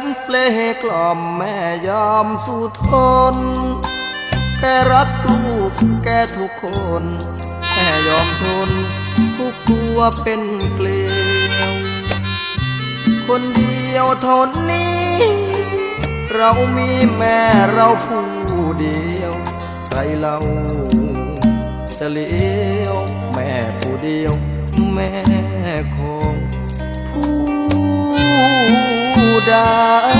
นเปลกล่อมแม่ยอมสู้ทน แกรักลูกแกทุกคนแม่ยอมทน ทุกตัวเป็นเกลียว คนเดียวเท่านี้ เรามีแม่เราผู้เดียว ใครเราจะเลี้ยว แม่ผู้เดียว แม่ขอ งผู้ใด